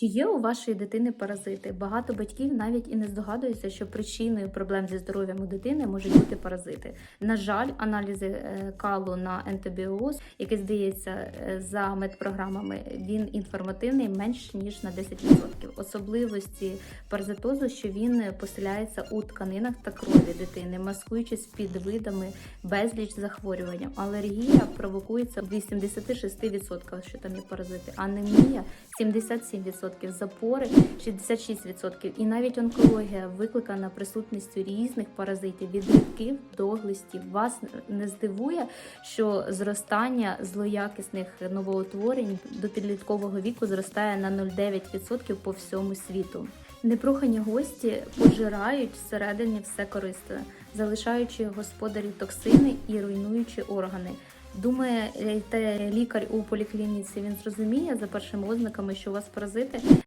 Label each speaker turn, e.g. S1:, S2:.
S1: Чи є у вашої дитини паразити? Багато батьків навіть і не здогадуються, що причиною проблем зі здоров'ям у дитини можуть бути паразити. На жаль, аналізи е, калу на ентобіоз, який здається е, за медпрограмами, він інформативний менш ніж на 10%. Особливості паразитозу, що він поселяється у тканинах та крові дитини, маскуючись під видами безліч захворювань. Алергія провокується в 86%, що там є паразити, анемія 77%, запори 66%. І навіть онкологія викликана присутністю різних паразитів від грибків до глистів. Вас не здивує, що зростання злоякісних новоутворень до підліткового віку зростає на 0,9% по всьому світу. Непрохані гості пожирають всередині все корисне, залишаючи господарів токсини і руйнуючи органи. Думає, те лікар у поліклініці він зрозуміє за першими ознаками, що у вас паразити.